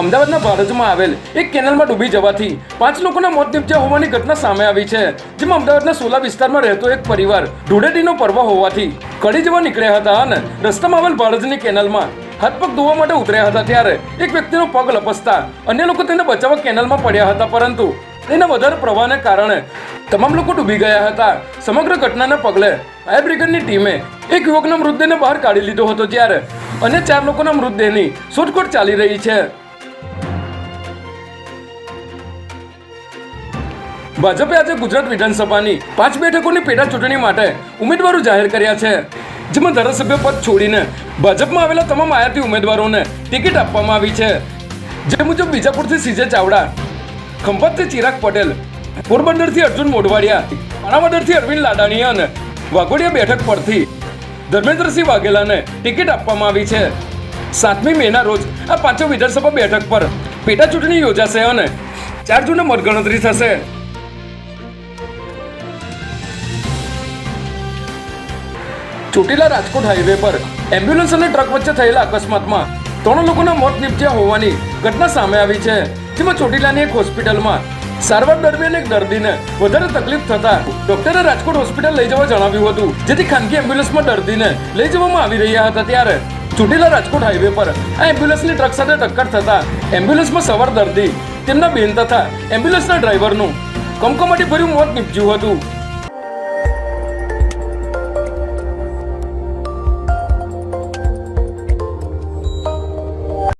અમદાવાદના ભારજમાં આવેલ એક કેનલમાં ડૂબી જવાથી પાંચ લોકોના મોત નિપજ્યા હોવાની ઘટના સામે આવી છે, જેમાં અમદાવાદના સોલા વિસ્તારમાં રહેતો એક પરિવાર ધૂળેટીનો પર્વ હોવાથી કડી જવા નીકળ્યા હતા અને રસ્તામાં આવેલ ભારજની કેનલમાં હાથ પગ ધોવા માટે ઉતર્યા હતા ત્યારે એક વ્યક્તિનો પગ લપસતા અન્ય લોકો તેને બચાવવા કેનલમાં પડ્યા હતા, પરંતુ તેના વધારે પ્રવાહને કારણે તમામ લોકો ડૂબી ગયા હતા. સમગ્ર ઘટનાને પગલે ફાયર બ્રિગેડની ટીમે એક યુવકના મૃતદેહને બહાર કાઢી લીધો હતો, જ્યારે અન્ય ચાર લોકોના મૃતદેહની શોધખોળ ચાલી રહી છે. ભાજપે આજે ગુજરાત વિધાનસભાની પાંચ બેઠકોની પેટા ચૂંટણી માટે ઉમેદવારો જાહેર કર્યા છે. જેમાં ધારાસભ્ય પદ છોડીને ભાજપમાં આવેલા તમામ આયાતી ઉમેદવારોને ટિકિટ આપવામાં આવી છે. જે મુજબ બીજાપુરથી સીજે ચાવડા, ખંભાતથી ચિરાગ પટેલ, પોરબંદરથી અર્જુન મોઢવાડિયા પાણાવદરથી અરવિંદ લાડાણી અને વાઘોડિયા બેઠક પરથી ધર્મેન્દ્રસિંહ વાઘેલાને ટિકિટ આપવામાં આવી છે. સાતમી મેના રોજ આ પાંચો વિધાનસભા બેઠક પર પેટા ચૂંટણી યોજાશે અને ચાર જૂને મતગણતરી થશે. ચોટીલા રાજકોટ હાઈવે પર એમ્બ્યુલન્સ અને ટ્રક વચ્ચે થયેલા અકસ્માતમાં ત્રણ લોકોના મોત નીપજ્યા હોવાની ઘટના સામે આવી છે. જેમાં ચોટીલાની એક હોસ્પિટલમાં સારવાર દરમિયાન એક દર્દીને વધારે તકલીફ થતા ડોક્ટરે રાજકોટ હોસ્પિટલ લઈ જવા જણાવ્યું હતું. જેથી ખાનગી એમ્બ્યુલન્સમાં દર્દીને લઈ જવામાં આવી રહ્યા હતા. ત્યારે ચોટીલા રાજકોટ હાઈવે પર આ એમ્બ્યુલન્સની ટ્રક સાથે ટક્કર થતા એમ્બ્યુલન્સમાં સવાર દર્દી, તેમના બેન તથા એમ્બ્યુલન્સના ડ્રાઈવરનું કમકમાટી ભર્યું મોત નીપજ્યું હતું.